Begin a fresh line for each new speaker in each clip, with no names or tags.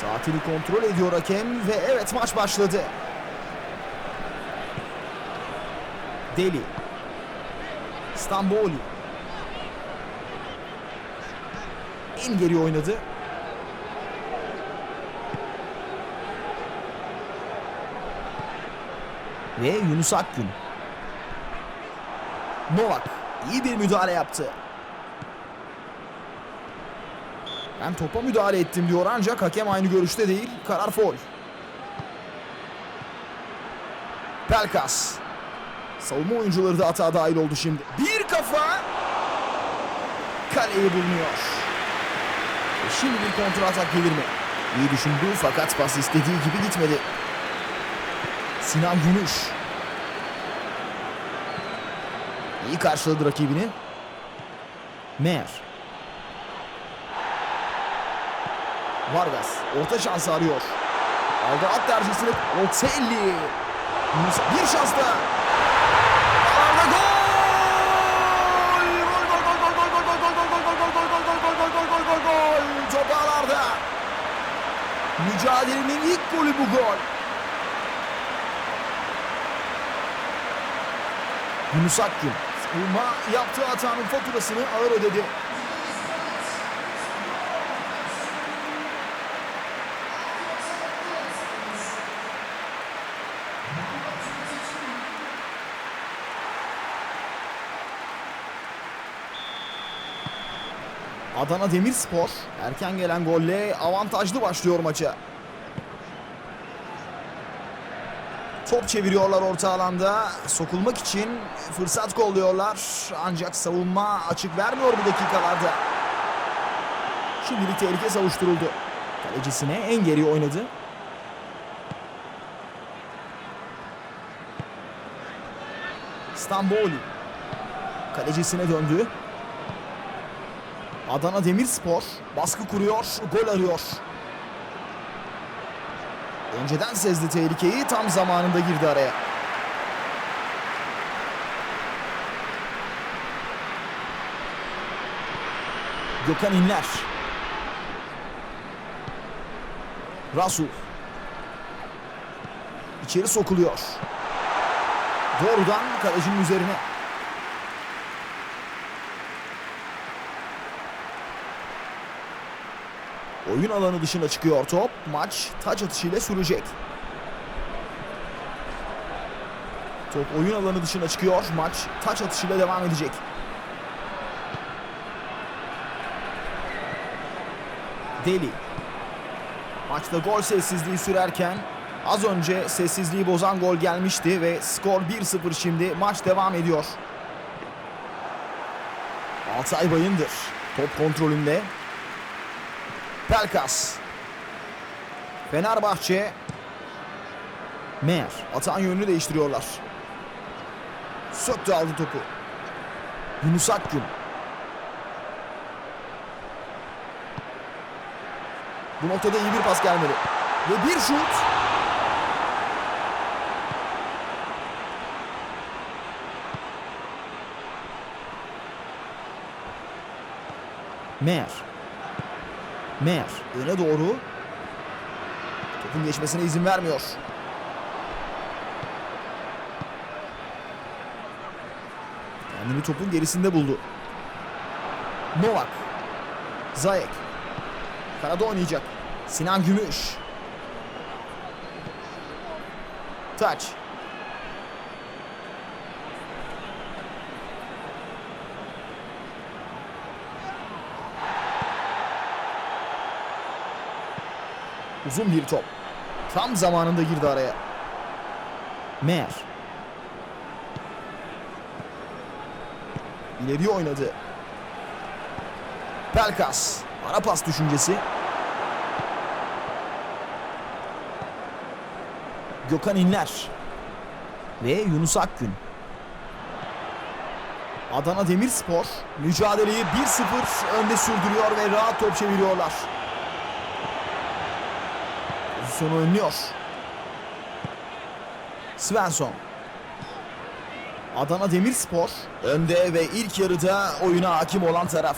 Saatini kontrol ediyor hakem ve evet maç başladı. Deli. Stamboli. En geri oynadı. Ve Yunus Akgün. Novak iyi bir müdahale yaptı. Ben topa müdahale ettim diyor ancak hakem aynı görüşte değil. Karar foul. Pelkas. Savunma oyuncuları da hata dahil oldu şimdi. Bir kafa. Kaleyi bulunuyor. E şimdi bir kontra atak gelir mi? İyi düşündü fakat pas istediği gibi gitmedi. Sinan Gümüş. İyi karşıladı rakibini. Mer. Vargas orta şansı arıyor. Aldı at tercihini. Otelli. Yunus bir şans daha. Arda gol! Gol gol gol gol gol gol gol gol gol gol gol gol gol gol gol gol gol gol gol. Top ağlarda. Mücadelenin ilk golü bu gol. Yunus Akgün. Savunma yaptığı hatanın faturasını ağır ödedi. Adana Demirspor erken gelen golle avantajlı başlıyor maça. Top çeviriyorlar orta alanda. Sokulmak için fırsat kolluyorlar. Ancak savunma açık vermiyor bu dakikalarda. Şimdilik tehlike savuşturuldu. Kalecisine en geri oynadı. Stamboli. Kalecisine döndü. Adana Demirspor baskı kuruyor, gol arıyor. Önceden sezdi tehlikeyi, tam zamanında girdi araya. Gökhan İnler. Rasul. İçeri sokuluyor. Doğrudan kalecinin üzerine. Oyun alanı dışına çıkıyor top. Maç taç atışıyla sürecek. Top oyun alanı dışına çıkıyor. Maç taç atışıyla devam edecek. Deli. Maçta gol sessizliği sürerken az önce sessizliği bozan gol gelmişti ve skor 1-0 şimdi. Maç devam ediyor. Altay Bayındır. Top kontrolünde. Pelkas. Fenerbahçe. Meğer. Atan yönünü değiştiriyorlar. Söktü aldı topu. Yunus Akgün. Bu noktada iyi bir pas gelmeli. Ve bir şut. Meğer. Meğer öne doğru topun geçmesine izin vermiyor. Kendini topun gerisinde buldu. Novak. Zayek. Kanada oynayacak. Sinan Gümüş. Taç. Uzun bir top. Tam zamanında girdi araya. Meğer. İleriye oynadı. Pelkas. Ara pas düşüncesi. Gökhan İnler. Ve Yunus Akgün. Adana Demirspor mücadeleyi 1-0 önde sürdürüyor ve rahat top çeviriyorlar. Pozisyonu önlüyor. Svensson. Adana Demirspor önde ve ilk yarıda oyuna hakim olan taraf.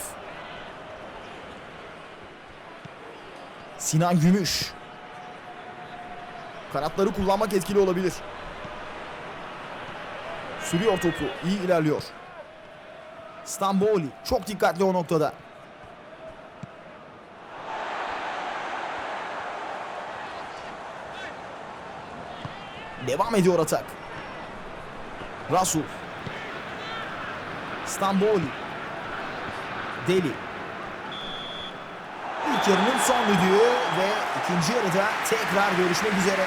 Sinan Gümüş. Kanatları kullanmak etkili olabilir. Sürüyor topu. İyi ilerliyor. Stamboli çok dikkatli o noktada. Devam ediyor atak. Rasul. Stamboli. Deli. İlk yarının son düdüğü ve ikinci yarıda tekrar görüşmek üzere.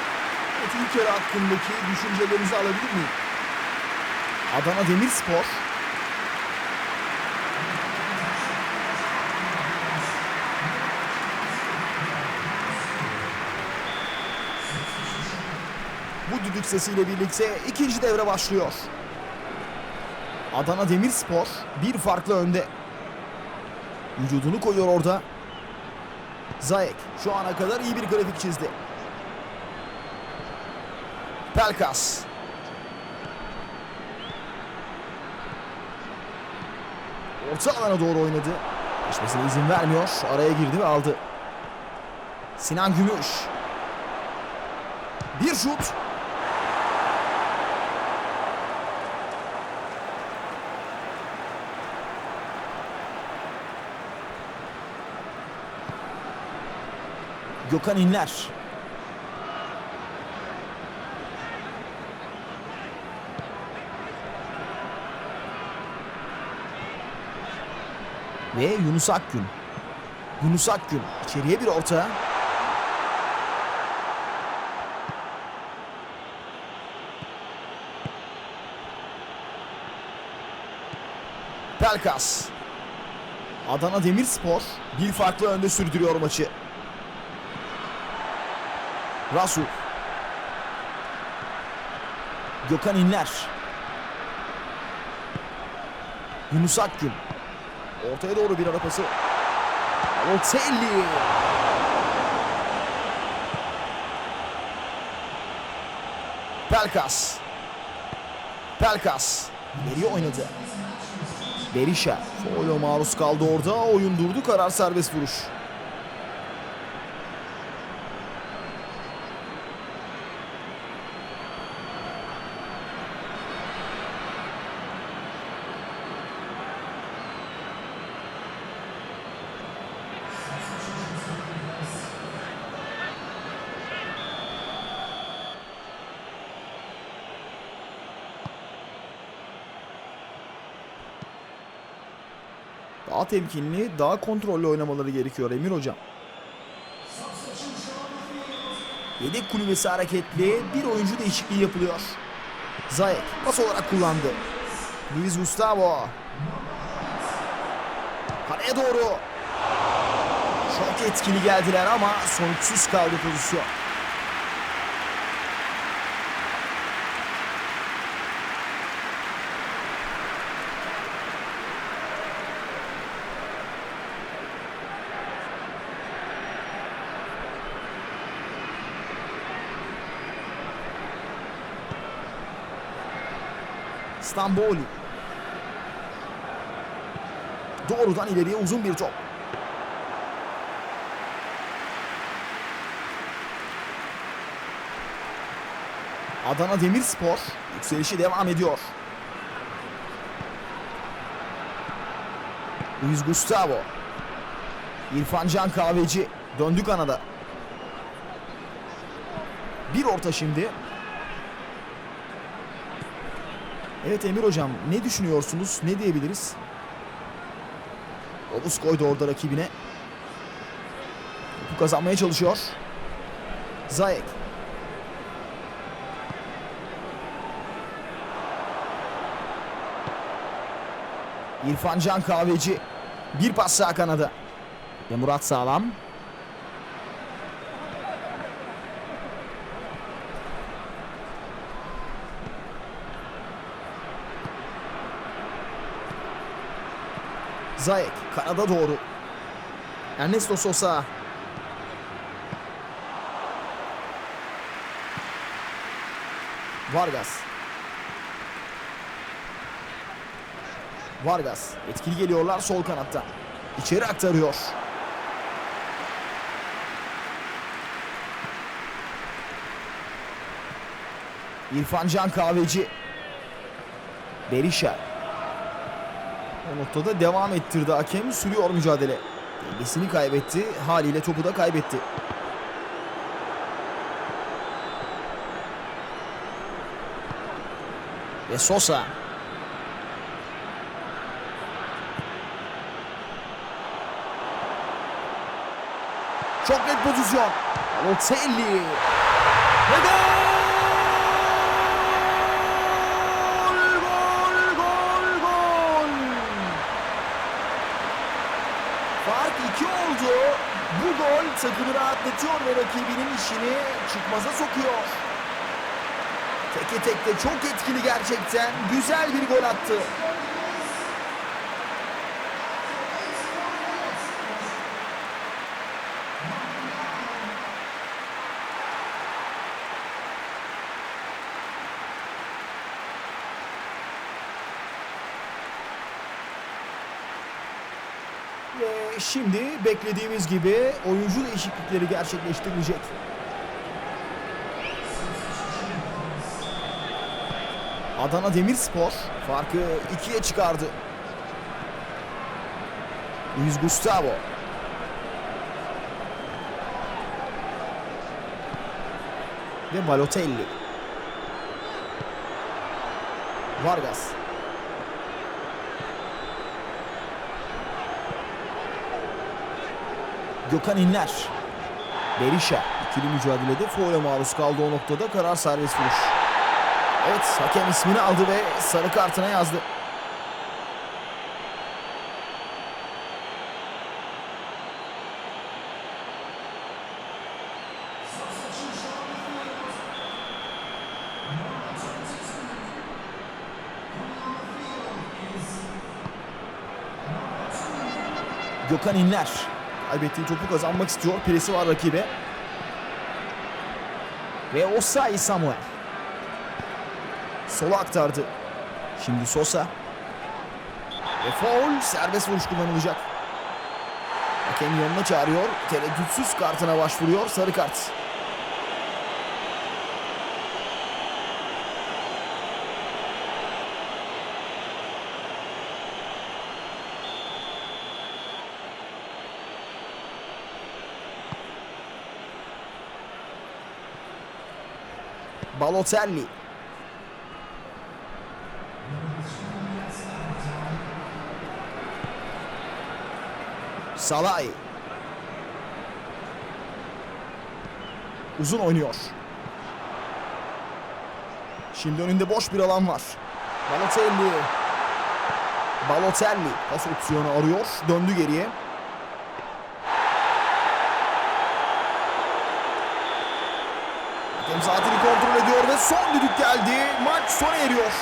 Evet, ilk yarı hakkındaki düşüncelerinizi alabilir miyim? Adana Demirspor düdük sesiyle birlikte ikinci devre başlıyor. Adana Demirspor bir farklı önde. Vücudunu koyuyor orada. Zayek şu ana kadar iyi bir grafik çizdi. Pelkas. Orta alana doğru oynadı. Geçmesine izin vermiyor. Araya girdi ve aldı. Sinan Gümüş. Bir şut. Gökhan İnler. Ve Yunus Akgün. Yunus Akgün içeriye bir orta. Pelkas. Adana Demirspor bir farklı önde sürdürüyor maçı. Rasul. Gökhan İnler. Yunus Akgün. Ortaya doğru bir ara pası. Balotelli. Pelkas. Pelkas. İleriye oynadı. Berisha. Foul'e maruz kaldı orada. Oyun durdu. Karar serbest vuruş. Daha temkinli, daha kontrollü oynamaları gerekiyor Emir Hocam. Yedek kulübesi hareketli, bir oyuncu değişikliği yapılıyor. Zayek pas olarak kullandı. Luis Gustavo. Kaleye doğru. Çok etkili geldiler ama sonuçsuz kaldı pozisyon. Stamboli. Doğrudan ileriye uzun bir top. Adana Demirspor yükselişi devam ediyor. Luis Gustavo. İrfan Can Kahveci döndü kanada. Bir orta şimdi. Evet Emir hocam ne düşünüyorsunuz? Ne diyebiliriz? Obus koydu orada rakibine. Topu kazanmaya çalışıyor. Zayek. İrfan Can Kahveci. Bir pas sağ kanada. Ve Murat Sağlam. Zayek kanada doğru. Ernesto Sosa. Vargas. Vargas etkili geliyorlar sol kanatta. İçeri aktarıyor. İrfan Can Kahveci. Berisha. O noktada devam ettirdi hakem. Sürüyor mücadele. Dengesini kaybetti. Haliyle topu da kaybetti. Ve Sosa. Çok net pozisyon. Balotelli. Ve gol gol, gol! Fark iki oldu. Bu gol takımı rahatlatıyor ve rakibinin işini çıkmaza sokuyor. Teke tekte çok etkili gerçekten. Güzel bir gol attı. Ve şimdi beklediğimiz gibi oyuncu değişiklikleri gerçekleştirilecek. Adana Demirspor farkı ikiye çıkardı. Luis Gustavo. Ve Balotelli. Vargas. Gökhan İnler. Berisha. ikili mücadelede foule maruz kaldı o noktada karar serbest vuruş. Evet hakem ismini aldı ve sarı kartına yazdı. Gökhan İnler. Kaybettiği topu kazanmak istiyor. Presi var rakibe. Ve Osay Samuel. Sola aktardı. Şimdi Sosa. Ve foul serbest vuruş kullanılacak. Hakem yanına çağırıyor. Tereddütsüz kartına başvuruyor. Sarı kart. Balotelli. Salay. Uzun oynuyor. Şimdi önünde boş bir alan var. Balotelli. Balotelli pas opsiyonu arıyor. Döndü geriye. Hakem saatini kontrol ediyor ve son düdük geldi. Maç sona eriyor.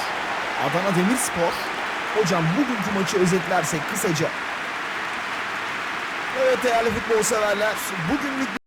Adana Demirspor. Hocam bugünkü maçı özetlersek kısaca Evet değerli futbol severler, bugünlük